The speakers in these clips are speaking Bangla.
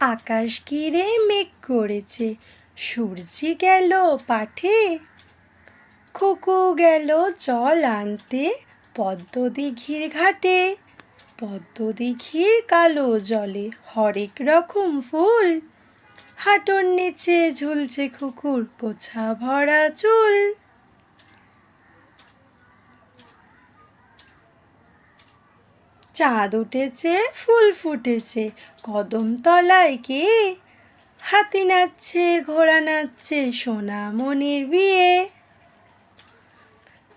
আকাশ ঘিরে মেঘ করেছে। সূর্যি গেল পাঠে। খুকু গেল জল আনতে পদ্ম দিঘির ঘাটে। পদ্ম দিঘির কালো জলে হরেক রকম ফুল। হাঁটুর নিচে ঝুলছে খুকুর গোছা ভরা চুল। চাঁদ উঠেছে, ফুল ফুটেছে, কদম তলায় কে? হাতি নাচছে, ঘোড়া নাচছে, সোনামণির বিয়ে।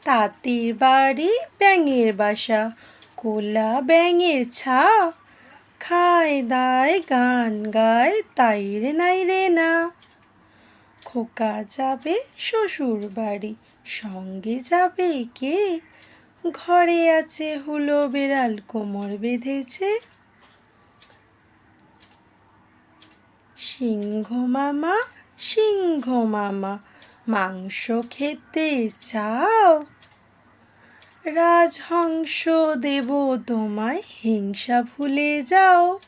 তাঁতির বাড়ি ব্যাঙের বাসা, কোলা ব্যাঙের ছা। খায় দায় গান গায়, তাই রে নাই রে না। খোকা যাবে শ্বশুর বাড়ি সঙ্গে যাবে কে? ঘরে আছে হুলো বেড়াল কোমর বেঁধেছে। সিংহ মামা সিংহ মামা, মাংস খেতে চাও? রাজহংস দেব তোমায়, হিংসা ভুলে যাও।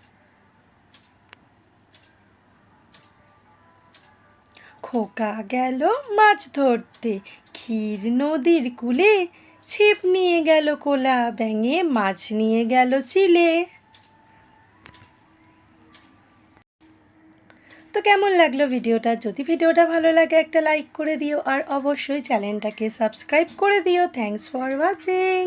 খোকা গেল মাছ ধরতে, ক্ষীর নদীর কূলে ছিপ নিয়ে গেল কোলা, ব্যাঙে মাছ নিয়ে গেল চিলে। তো কেমন লাগল ভিডিওটা? যদি ভিডিওটা ভালো লাগে, একটা লাইক করে দিও, আর অবশ্যই চ্যানেলটাকে সাবস্ক্রাইব করে দিও। Thanks for watching